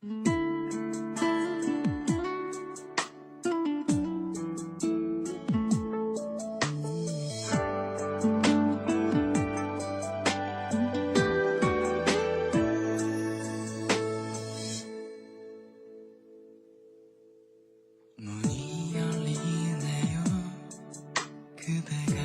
눈이 열리네요. 그대가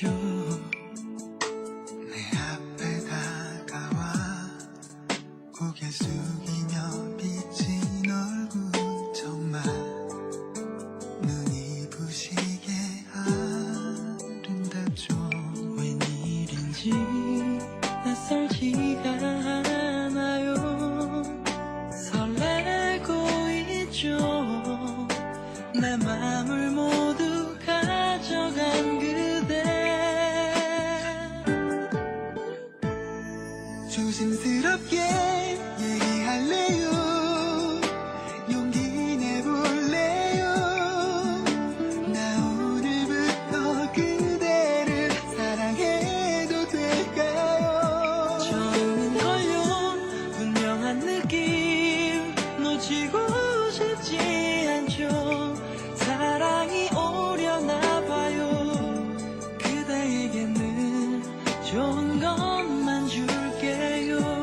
내 앞에 다가와. 고개 숙이며 비친 얼굴 정말 눈이 부시게 아름답죠. 웬일인지 낯설지가 않아요. 설레고 있죠. 내 맘을 모르 조심스럽게 얘기할래요. 것만 줄게요.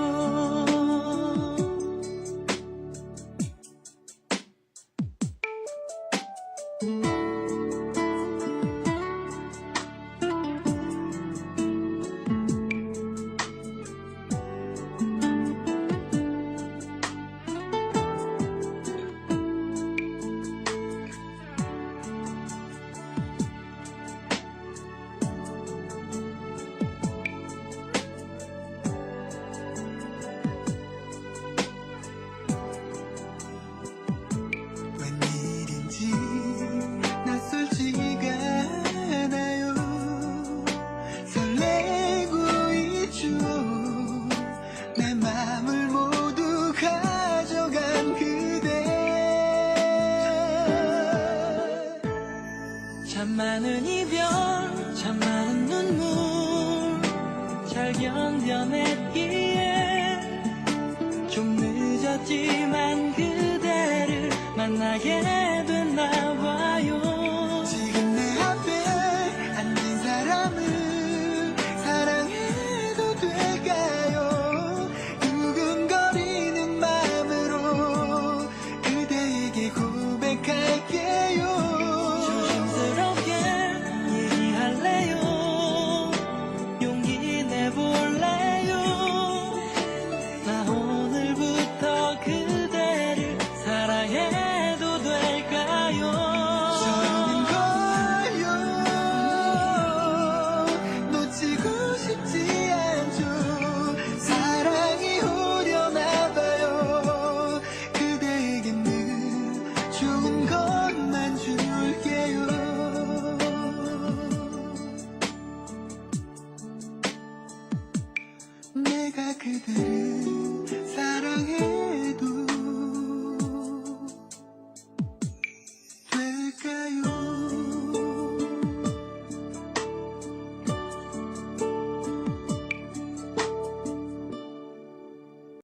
많은 이별 참 많은 눈물 잘 견뎌내